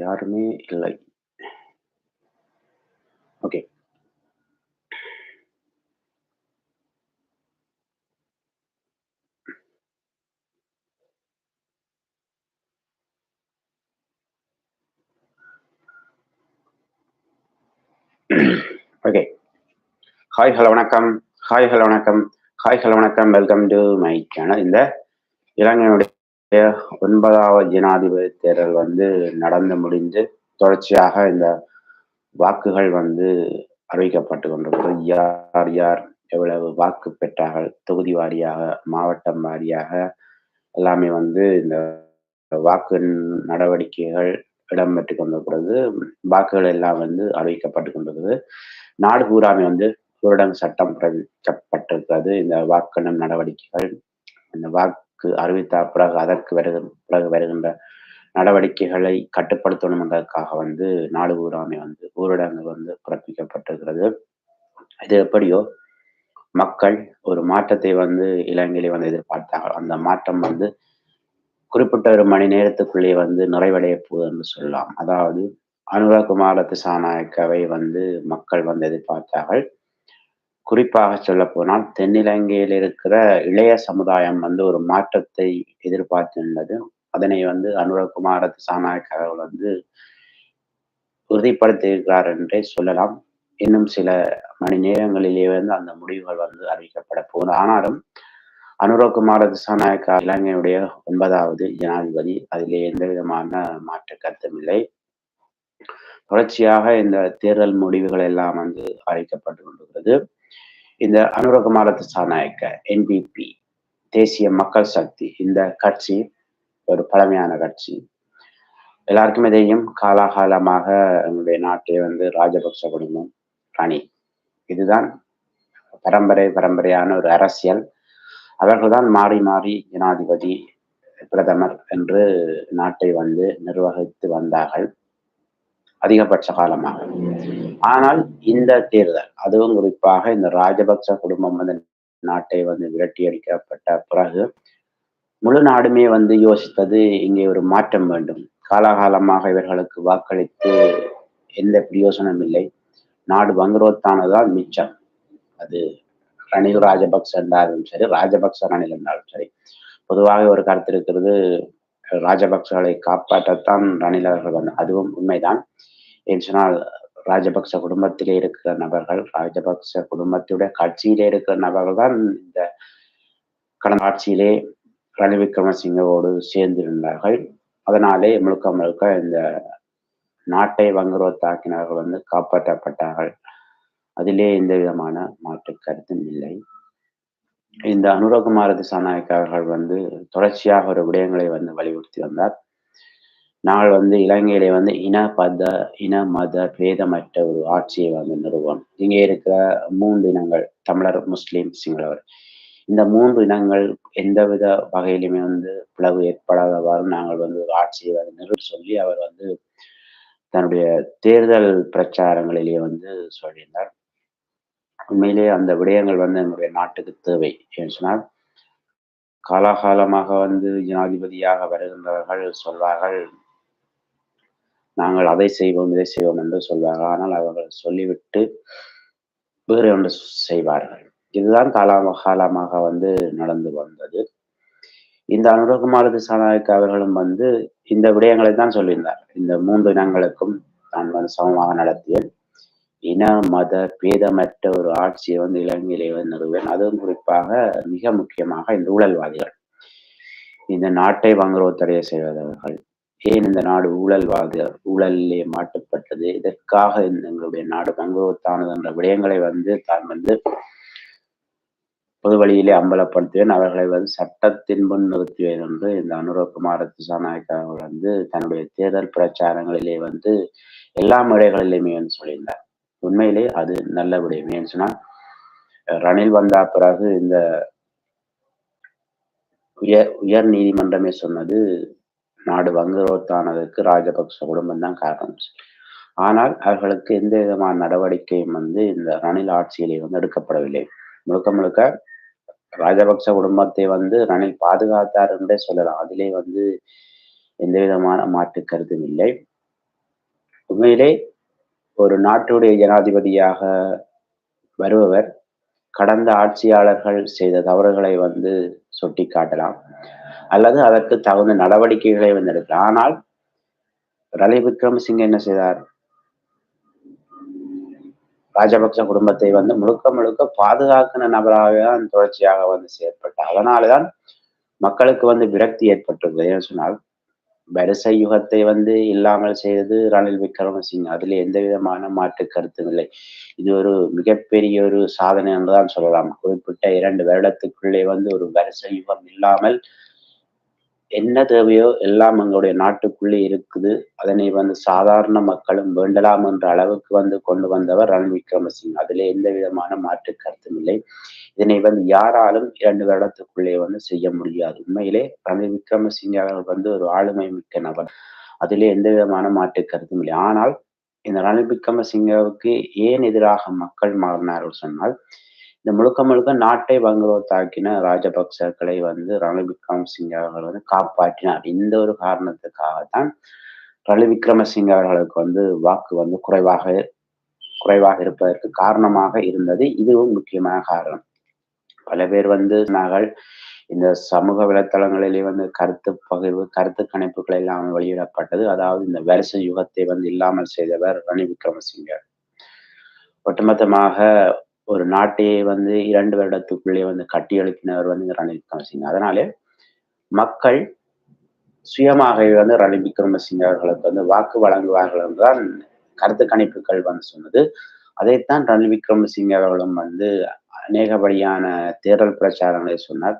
யாருமே இல்லை. Okay. Okay. Hi hello வணக்கம். ஹாய் ஹலோ வணக்கம். ஹாய் ஹலோ வணக்கம். வெல்கம் டு மை சேனல் இந்த இலங்கையுடைய ஒன்பதாவது ஜனாதிபதி தேர்தல் வந்து நடந்து முடிந்து தொடர்ச்சியாக இந்த வாக்குகள் வந்து அறிவிக்கப்பட்டு கொண்டிருக்கிறது. யார் யார் எவ்வளவு வாக்கு பெற்றார்கள்? தொகுதி வாரியாக மாவட்டம் வாரியாக எல்லாமே வந்து இந்த வாக்கு நடவடிக்கைகள் இடம்பெற்று கொண்டிருக்கிறது. வாக்குகள் எல்லாம் வந்து அறிவிக்கப்பட்டு கொண்டிருக்கிறது. நாடு பூராமே வந்து ஊரடங்கு சட்டம் பிறப்பிக்கப்பட்டிருக்கிறது இந்த வாக்கெண்ணும் நடவடிக்கைகள் இந்த வாக்கு அறிவித்த பிறகு அதற்கு வருகிற பிறகு வருகின்ற நடவடிக்கைகளை கட்டுப்படுத்தணும் என்பதற்காக வந்து நாடு ஊராமை வந்து ஊரடங்கு வந்து பிறப்பிக்கப்பட்டிருக்கிறது. இது எப்படியோ மக்கள் ஒரு மாற்றத்தை வந்து இலங்கையிலே வந்து எதிர்பார்த்தாங்க அந்த மாற்றம் வந்து குறிப்பிட்ட ஒரு மணி நேரத்துக்குள்ளே வந்து நிறைவடைய போகுது என்று சொல்லலாம். அதாவது அனுரகுமார திசாநாயக்கவை வந்து மக்கள் வந்து எதிர்பார்த்தார்கள். குறிப்பாக சொல்ல போனால் தென்னிலங்கையில் இருக்கிற இளைய சமுதாயம் வந்து ஒரு மாற்றத்தை எதிர்பார்த்துள்ளது அதனை வந்து அனுரகுமார திசாநாயக் அவர்கள் வந்து உறுதிப்படுத்தியிருக்கிறார் என்றே சொல்லலாம். இன்னும் சில மணி நேரங்களிலே வந்து அந்த முடிவுகள் வந்து அறிவிக்கப்பட போகுது. ஆனாலும் அனுரகுமார திசாநாயக்கா இலங்கையுடைய ஒன்பதாவது ஜனாதிபதி. அதிலே எந்த விதமான மாற்று கருத்தும் இல்லை. தொடர்ச்சியாக இந்த தேர்தல் முடிவுகள் எல்லாம் வந்து அறிவிக்கப்பட்டு கொண்டிருக்கிறது. இந்த அனுரகுமார திசாநாயக்க என்பிபி தேசிய மக்கள் சக்தி இந்த கட்சி ஒரு பழமையான கட்சி. எல்லாருக்குமே இதையும் காலாகாலமாக எங்களுடைய நாட்டை வந்து ராஜபக்ச குடும்பம் ராணி. இதுதான் பரம்பரை பரம்பரையான ஒரு அரசியல். அவர்கள்தான் மாறி மாறி ஜனாதிபதி பிரதமர் என்று நாட்டை வந்து நிர்வகித்து வந்தார்கள். அதிகபட்ச காலமாக. ஆனால் இந்த தேர்தல் அதுவும் குறிப்பாக இந்த ராஜபக்ச குடும்பம் வந்து நாட்டை வந்து விரட்டி அடிக்கப்பட்ட பிறகு முழு நாடுமே வந்து யோசித்தது இங்கே ஒரு மாற்றம் வேண்டும். காலாகாலமாக இவர்களுக்கு வாக்களித்து எந்த பிரயோசனம் இல்லை. நாடு வங்குரோத்தானதால் மிச்சம். அது ரணில் ராஜபக்ச என்றாலும் சரி ராஜபக்ச ரணில் என்றாலும் சரி. பொதுவாக ஒரு கருத்து இருக்கிறது ராஜபக்சகளை காப்பாற்றத்தான் ரணில் அவர்கள் வந்து அதுவும் உண்மைதான். என்று சொன்னால் ராஜபக்ச குடும்பத்திலே இருக்கிற நபர்கள் ராஜபக்ச குடும்பத்துடைய கட்சியிலே இருக்கிற நபர்கள் தான் இந்த கடந்த ஆட்சியிலே ரணில் விக்ரமசிங்கவோடு சேர்ந்திருந்தார்கள். அதனாலே முழுக்க முழுக்க இந்த நாட்டை வங்குரோத்தாக்கினர்கள் வந்து காப்பாற்றப்பட்டார்கள். அதிலே எந்த விதமான மாற்று கருத்தும் இல்லை. இந்த அனுரகுமார திசாநாயக் அவர்கள் வந்து தொடர்ச்சியாக ஒரு விடயங்களை வந்து வலியுறுத்தி வந்தார். நாங்கள் வந்து இலங்கையிலே வந்து இன பத இன மத பேதமற்ற ஒரு ஆட்சியை வந்து நிறுவனம். இங்கே இருக்கிற மூன்று இனங்கள் தமிழர் முஸ்லீம் சிங்களவர். இந்த மூன்று இனங்கள் எந்தவித வகையிலுமே வந்து பிளவு ஏற்படாதவாறு நாங்கள் வந்து ஒரு ஆட்சியை வந்து நிறுவ சொல்லி அவர் வந்து தன்னுடைய தேர்தல் பிரச்சாரங்களிலே வந்து சொல்லியிருந்தார். உண்மையிலே அந்த விடயங்கள் வந்து எங்களுடைய நாட்டுக்கு தேவை என்று சொன்னால் காலாகாலமாக வந்து ஜனாதிபதியாக வருகின்றவர்கள் சொல்வார்கள் நாங்கள் அதை செய்வோம் இதை செய்வோம் என்று சொல்வார்கள். ஆனால் அவர்கள் சொல்லிவிட்டு வேறு ஒன்று செய்வார்கள். இதுதான் காலாம காலமாக வந்து நடந்து வந்தது. இந்த அனுரகுமார திசாநாயக் அவர்களும் வந்து இந்த விடயங்களை தான் சொல்லியிருந்தார். இந்த மூன்று இனங்களுக்கும் நான் வந்து சமமாக நடத்தியேன். இன மத பேதமற்ற ஒரு ஆட்சியை வந்து இலங்கையிலே வந்து நிறுவேன் அதுவும் குறிப்பாக மிக முக்கியமாக இந்த ஊழல்வாதிகள். இந்த நாட்டை வங்குரோத்தடைய செய்வதவர்கள் ஏன் இந்த நாடு ஊழல்வாத ஊழலிலே மாட்டுப்பட்டது? இதற்காக இந்த எங்களுடைய நாடு வங்குரோத்தானது என்ற விடயங்களை வந்து தான் வந்து பொது வழியிலே அம்பலப்படுத்துவேன். அவர்களை வந்து சட்டத்தின் முன் நிறுத்துவேன் என்று இந்த அனுரகுமார திசாநாயக் அவர்கள் வந்து தன்னுடைய தேர்தல் பிரச்சாரங்களிலே வந்து எல்லா முறைகளிலுமே வந்து சொல்லியிருந்தார். உண்மையிலே அது நல்ல விடயம் ஏன்னு சொன்னா ரணில் வந்த பிறகு இந்த உயர் உயர் நீதிமன்றமே சொன்னது நாடு வங்குரோத்தானதுக்கு ராஜபக்ச குடும்பம் தான் காரணம். ஆனால் அவர்களுக்கு எந்த விதமான நடவடிக்கையும் வந்து இந்த ரணில் ஆட்சியிலே வந்து எடுக்கப்படவில்லை. முழுக்க முழுக்க ராஜபக்ச குடும்பத்தை வந்து ரணில் பாதுகாத்தார் என்றே சொல்லலாம். அதிலே வந்து எந்த விதமான மாற்று கருத்தும் இல்லை. உண்மையிலே ஒரு நாட்டுடைய ஜனாதிபதியாக வருபவர் கடந்த ஆட்சியாளர்கள் செய்த தவறுகளை வந்து சுட்டி காட்டலாம் அல்லது அதற்கு தகுந்த நடவடிக்கைகளை வந்து எடுக்கலாம். ஆனால் ரணில் விக்ரமசிங்க என்ன செய்தார்? ராஜபக்ச குடும்பத்தை வந்து முழுக்க முழுக்க பாதுகாக்கிற நபராக தான் தொடர்ச்சியாக வந்து செயற்பட்டார். அதனாலதான் மக்களுக்கு வந்து விரக்தி ஏற்பட்டுள்ளது ஏன்னு சொன்னால் வரிசை யுகத்தை வந்து இல்லாமல் செய்தது ரணில் விக்ரமசிங் அதில் எந்த விதமான மாற்று கருத்தும் இல்லை. இது ஒரு மிகப்பெரிய ஒரு சாதனை என்றுதான் சொல்லலாம். குறிப்பிட்ட இரண்டு வருடத்துக்குள்ளே வந்து ஒரு வரிசை யுகம் இல்லாமல் என்ன தேவையோ எல்லாம் எங்களுடைய நாட்டுக்குள்ளே இருக்குது. அதனை வந்து சாதாரண மக்களும் வேண்டலாம் என்ற அளவுக்கு வந்து கொண்டு வந்தவர் ரணில் விக்ரமசிங் அதிலே எந்த விதமான மாற்று கருத்தும் இல்லை. இதனை வந்து யாராலும் இரண்டு வருடத்துக்குள்ளே வந்து செய்ய முடியாது. உண்மையிலே ரணில் விக்ரமசிங்க அவர்கள் வந்து ஒரு ஆளுமை மிக்க நபர். அதிலே எந்த விதமான மாற்று கருத்தும் இல்லை. ஆனால் இந்த ரணில் விக்ரமசிங்கவுக்கு ஏன் எதிராக மக்கள் மாறினார்கள் சொன்னால் இந்த முழுக்க முழுக்க நாட்டை வங்குரோத்தாக்கின ராஜபக்சர்களை வந்து ரணில் விக்ரமசிங்க அவர்கள் வந்து காப்பாற்றினார். இந்த ஒரு காரணத்துக்காகத்தான் ரணில் விக்ரமசிங்க அவர்களுக்கு வந்து வாக்கு வந்து குறைவாக குறைவாக இருப்பதற்கு காரணமாக இருந்தது. இதுவும் முக்கியமான காரணம். பல பேர் வந்து நாங்கள் இந்த சமூக வலைத்தளங்களிலே வந்து கருத்து பகிர்வு கருத்து கணிப்புகள் எல்லாம் வெளியிடப்பட்டது. அதாவது இந்த வருஷ யுகத்தை வந்து இல்லாமல் செய்தவர் ரணி விக்ரமசிங்க ஒட்டுமொத்தமாக ஒரு நாட்டையே வந்து இரண்டு வருடத்துக்குள்ளே வந்து கட்டி எழுப்பினவர் வந்து ரணில் விக்ரமசிங்க. அதனாலே மக்கள் சுயமாகவே வந்து ரணில் விக்ரமசிங்க அவர்களுக்கு வந்து வாக்கு வழங்குவார்கள் என்றுதான் கருத்து கணிப்புகள் வந்து சொன்னது. அதைத்தான் ரணில் விக்ரமசிங்க அவர்களும் வந்து அநேகப்படியான தேர்தல் பிரச்சாரங்களை சொன்னார்.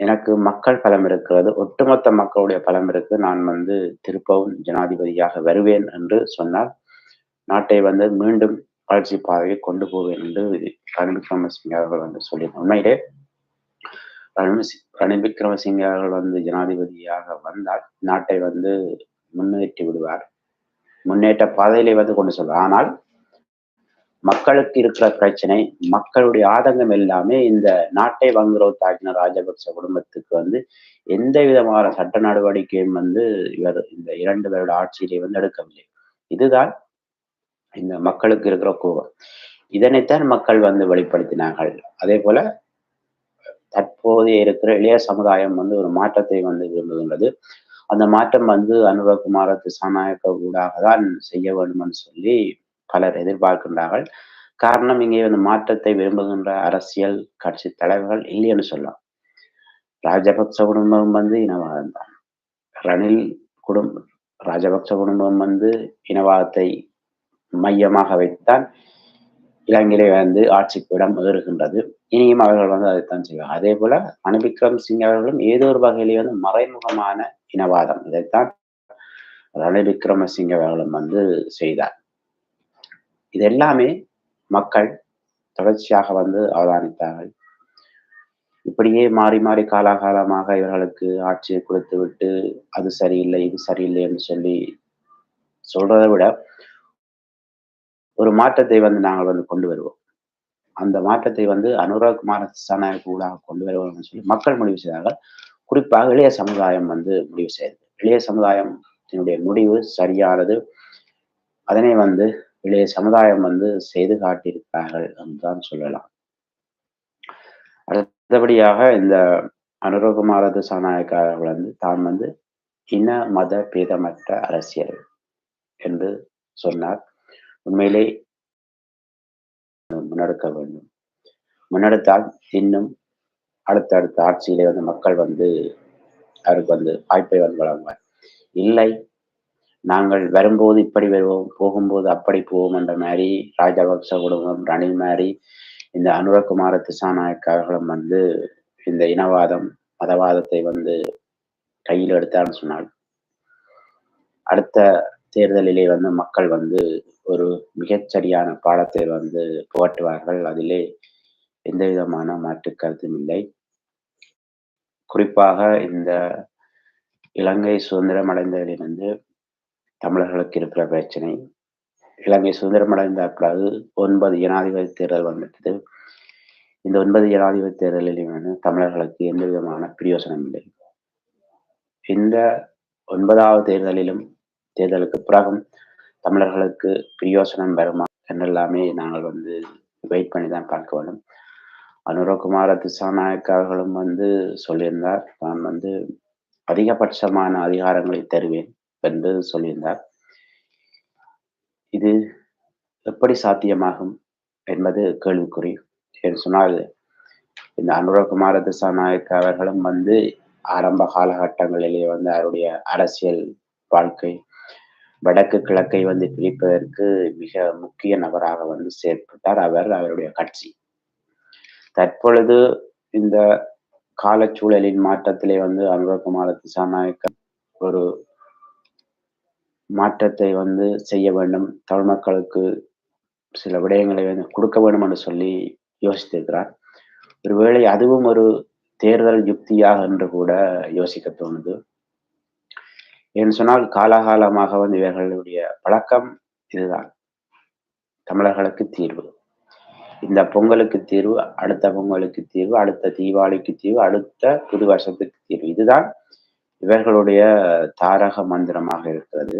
எனக்கு மக்கள் பலம் இருக்கிறது ஒட்டுமொத்த மக்களுடைய பலம் இருக்கு நான் வந்து திருப்பவும் ஜனாதிபதியாக வருவேன் என்று சொன்னார். நாட்டை வந்து மீண்டும் வளர்ச்சி பாதையை கொண்டு போவேன் என்று ரணில் விக்ரமசிங்க அவர்கள் வந்து சொல்லியிருந்தார் உண்மையிலே ரணில் விக்ரமசிங்க அவர்கள் வந்து ஜனாதிபதியாக வந்தால் நாட்டை வந்து முன்னேற்றி விடுவார். முன்னேற்ற பாதையிலே வந்து கொண்டு சொல்வார். ஆனால் மக்களுக்கு இருக்கிற பிரச்சனை மக்களுடைய ஆதங்கம் எல்லாமே இந்த நாட்டை வங்குரோத்தாக்கின ராஜபக்ச குடும்பத்துக்கு வந்து எந்த விதமான சட்ட நடவடிக்கையும் வந்து இவர் இந்த இரண்டு பேருடைய ஆட்சியிலே வந்து எடுக்கவில்லை. இதுதான் இந்த மக்களுக்கு இருக்கிற கோபம். இதனைத்தான் மக்கள் வந்து வெளிப்படுத்தினார்கள். அதே போல தற்போது இருக்கிற இளைய சமுதாயம் வந்து ஒரு மாற்றத்தை வந்து விரும்புகின்றது. அந்த மாற்றம் வந்து அனுரகுமார திசாநாயக்க ஊடாக தான் செய்ய வேண்டும்னு சொல்லி பலர் எதிர்பார்க்கின்றார்கள். காரணம் இங்கே வந்து மாற்றத்தை விரும்புகின்ற அரசியல் கட்சி தலைவர்கள் இல்லைன்னு சொல்லலாம். ராஜபக்ச குடும்பம் வந்து இனவாதம் தான். ரணில் குடும்பம் ராஜபக்ச குடும்பம் வந்து இனவாதத்தை மையமாக வைத்தான் இலங்கையிலே வந்து ஆட்சிப்பிடம் ஏறுகின்றது. இனியும் அவர்கள் வந்து அதைத்தான் செய்வார். அதே போல அனுபிக்ரம் சிங் அவர்களும் ஏதோ ஒரு வகையிலே வந்து மறைமுகமான இனவாதம் இதைத்தான் ரணில் விக்ரமசிங்க அவர்களும் வந்து செய்தார். இது எல்லாமே மக்கள் தொடர்ச்சியாக வந்து அவதானித்தார்கள். இப்படியே மாறி மாறி காலாகாலமாக இவர்களுக்கு ஆட்சியை கொடுத்து விட்டு அது சரியில்லை இது சரியில்லை என்று சொல்லி சொல்றதை விட ஒரு மாற்றத்தை வந்து நாங்கள் வந்து கொண்டு வருவோம். அந்த மாற்றத்தை வந்து அனுராக் குமார சனாயக்கு ஊடாக கொண்டு வருவோம் சொல்லி மக்கள் முடிவு செய்தார்கள் குறிப்பாக இளைய சமுதாயம் வந்து முடிவு செய்தது. இளைய சமுதாயத்தினுடைய முடிவு சரியானது. அதனை வந்து இளைய சமுதாயம் வந்து செய்து காட்டியிருக்கிறார்கள் என்றுதான் சொல்லலாம். அடுத்தபடியாக இந்த அனுரகுமார திசாநாயக்க அவர்கள் வந்து தான் வந்து இன மத பேதமற்ற அரசியல் என்று சொன்னார். உண்மையிலே முன்னெடுக்க வேண்டும். முன்னெடுத்தால் இன்னும் அடுத்தடுத்த ஆட்சியிலே வந்து மக்கள் வந்து அவருக்கு வந்து வாய்ப்பை வந்து வழங்குவார். இல்லை நாங்கள் வரும்போது இப்படி வருவோம் போகும்போது அப்படி போவோம் என்ற மாதிரி ராஜபக்ச குடும்பம் ரணில் மாதிரி இந்த அனுரகுமார திசாநாயக் அவர்களும் வந்து இந்த இனவாதம் மதவாதத்தை வந்து கையில் எடுத்தான்னு சொன்னால் அடுத்த தேர்தலிலே வந்து மக்கள் வந்து ஒரு மிகச்சரியான பாடத்தை வந்து புகட்டுவார்கள். அதிலே எந்த விதமான மாற்று கருத்தும் இல்லை. குறிப்பாக இந்த இலங்கை சுதந்திரம் அடைந்ததிலிருந்து தமிழர்களுக்கு இருக்கிற பிரச்சனை. இலங்கை சுதந்திரம் அடைந்த பிறகு ஒன்பது ஜனாதிபதி தேர்தல் வந்துட்டது இந்த ஒன்பது ஜனாதிபதி தேர்தலிலும் வந்து தமிழர்களுக்கு எந்த விதமான பிரயோசனம் இல்லை. இந்த ஒன்பதாவது தேர்தலிலும் தேர்தலுக்கு பிறகும் தமிழர்களுக்கு பிரயோசனம் வருமா என்றெல்லாமே நாங்கள் வந்து வெயிட் பண்ணி தான் பார்க்க வேண்டும். அனுரகுமார திசாநாயக் அவர்களும் வந்து சொல்லியிருந்தார். நான் வந்து அதிகபட்சமான அதிகாரங்களை தருவேன் என்று சொல்லியிருந்தார். இது எப்படி சாத்தியமாகும் என்பது கேள்விக்குறி என்று சொன்னால் இந்த அனுரகுமார திசாநாயக் அவர்களும் வந்து ஆரம்ப காலகட்டங்களிலே வந்து அவருடைய அரசியல் வாழ்க்கை வடக்கு கிழக்கை வந்து பிரிப்பதற்கு மிக முக்கிய நபராக வந்து செயற்பட்டார் அவர் அவருடைய கட்சி. தற்பொழுது இந்த காலச்சூழலின் மாற்றத்திலே வந்து அனுரகுமார திசாநாயக்க ஒரு மாற்றத்தை வந்து செய்ய வேண்டும். தமிழ் மக்களுக்கு சில விடயங்களை வந்து கொடுக்க வேண்டும் என்று சொல்லி யோசித்திருக்கிறார். ஒருவேளை அதுவும் ஒரு தேர்தல் யுக்தியாக என்று கூட யோசிக்க தோணுது. ஏன்னு சொன்னால் காலகாலமாக வந்து இவர்களுடைய பழக்கம் இதுதான். தமிழர்களுக்கு தீர்வு. இந்த பொங்கலுக்கு தீர்வு அடுத்த பொங்கலுக்கு தீர்வு அடுத்த தீபாவளிக்கு தீர்வு அடுத்த புது வருஷத்துக்கு தீர்வு. இதுதான் இவர்களுடைய தாரக மந்திரமாக இருக்கிறது.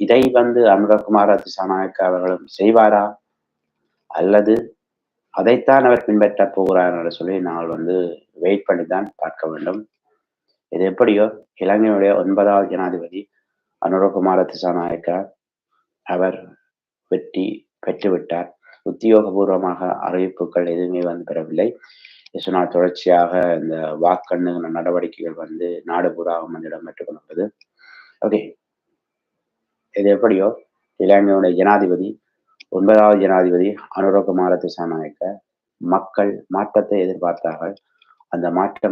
இதை வந்து அனுரகுமார திசாநாயக்க அவர்களும் செய்வாரா? அல்லது அதைத்தான் அவர் பின்பற்ற போகிறார் என்று சொல்லி நாங்கள் வந்து வெயிட் பண்ணி தான் பார்க்க வேண்டும். இது எப்படியோ இலங்கையுடைய ஒன்பதாவது ஜனாதிபதி அனுரகுமார திசாநாயக்க அவர் வெற்றி பெற்றுவிட்டார். உத்தியோகபூர்வமாக அறிவிப்புகள் எதுவுமே வந்து பெறவில்லை. இசுனா தொடர்ச்சியாக இந்த வாக்கண்ணுகிற நடவடிக்கைகள் வந்து நாடு பூராவும் வந்து இடம்பெற்றுக் கொண்டுள்ளது ஓகே. இது எப்படியோ இலங்கையுடைய ஜனாதிபதி ஒன்பதாவது ஜனாதிபதி அனுரகுமார திசாநாயக்க மக்கள் மாற்றத்தை எதிர்பார்த்தார்கள். அந்த மாற்றம்